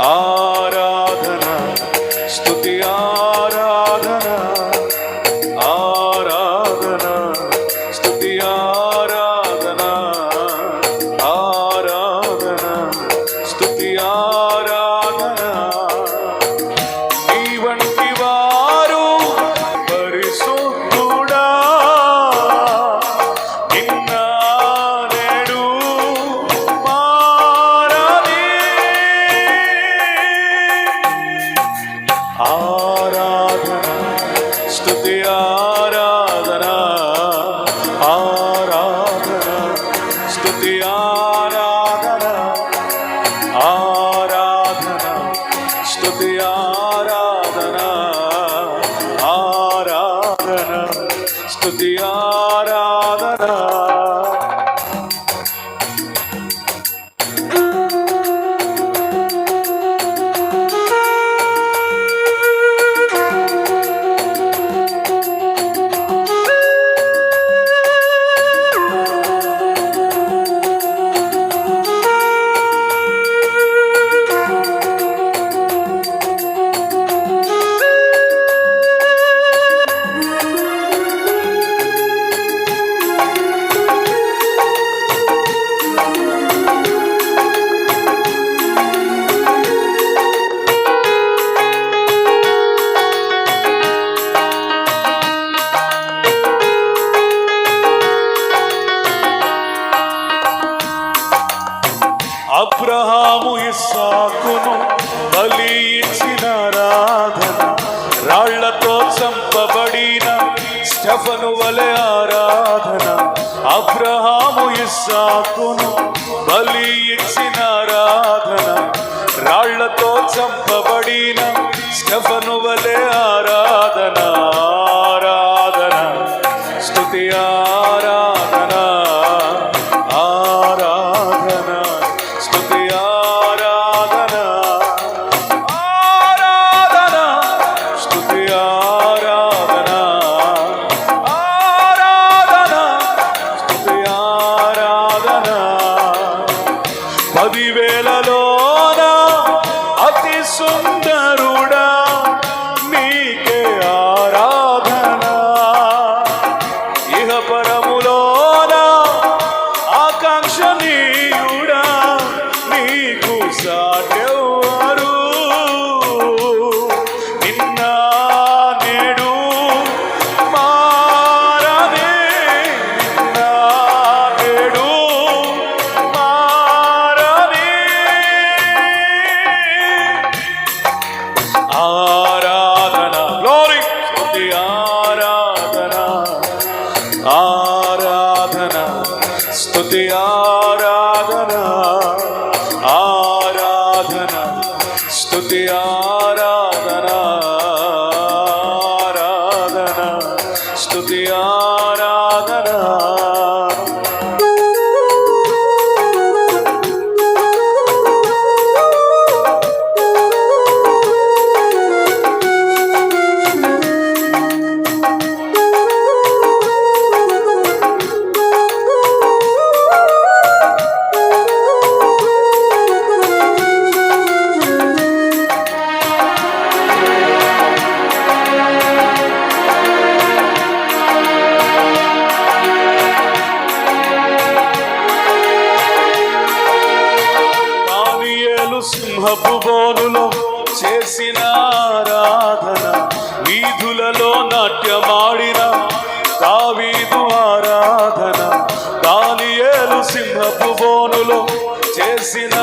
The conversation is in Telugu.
ఆరాధన స్తుతి ఆరాధన స్తుతి ఆరాధన ఇస్సాకును బలి ఇచ్చిన రాధన రాళ్ళతో చంపబడిన స్టెఫను వలె ఆరాధన. అబ్రహాము ఇస్సాకును బలి ఇచ్చిన రాధన రాళ్ళతో చంపబడిన స్టెఫను వలె ఆరాధన ఇహ పరములోన ఆకాంక్షణీయుడా నీకు సాటెవ్వరు. నిన్న నేడు మారనే నిన్న నేడు మారనే ఆరాధన ಸ್ತುತಿಯಾ దానియేలు బోనులో చేసిన ఆరాధన. వీధులలో నాట్యమాడిన దావీదు ఆరాధన. దానియేలు సింహపు బోనులో చేసిన